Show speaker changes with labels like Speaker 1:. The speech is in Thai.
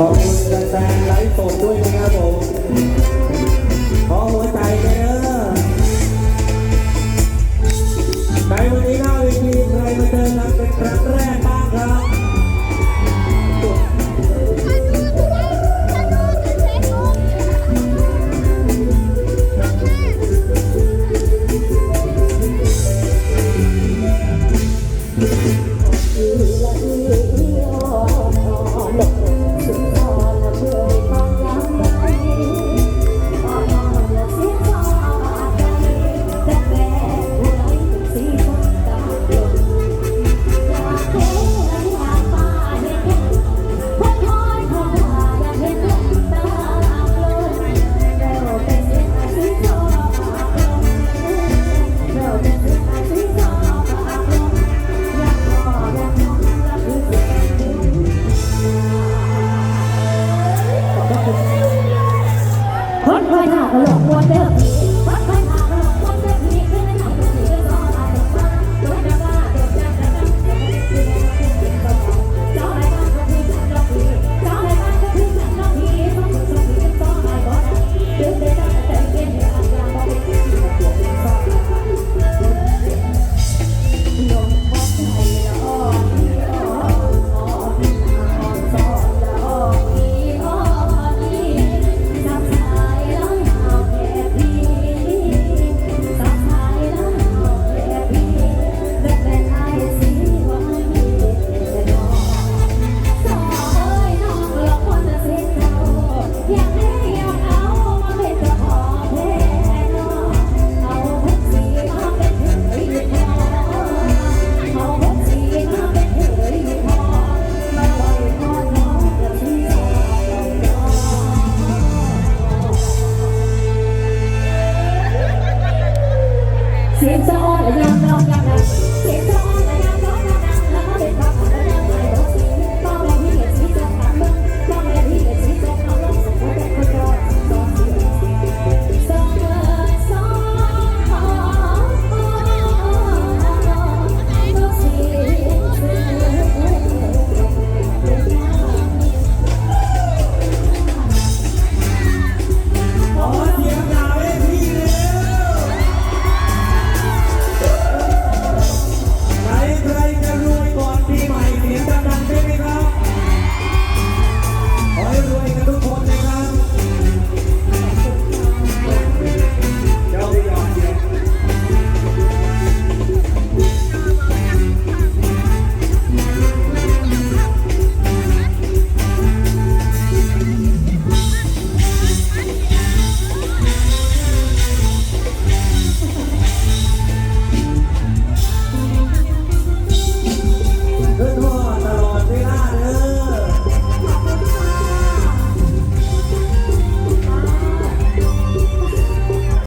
Speaker 1: บอก
Speaker 2: แล้วหลอกลวงเด้ก เสียงจะอ่อนยังลองยังนะเสียงจะอ่อน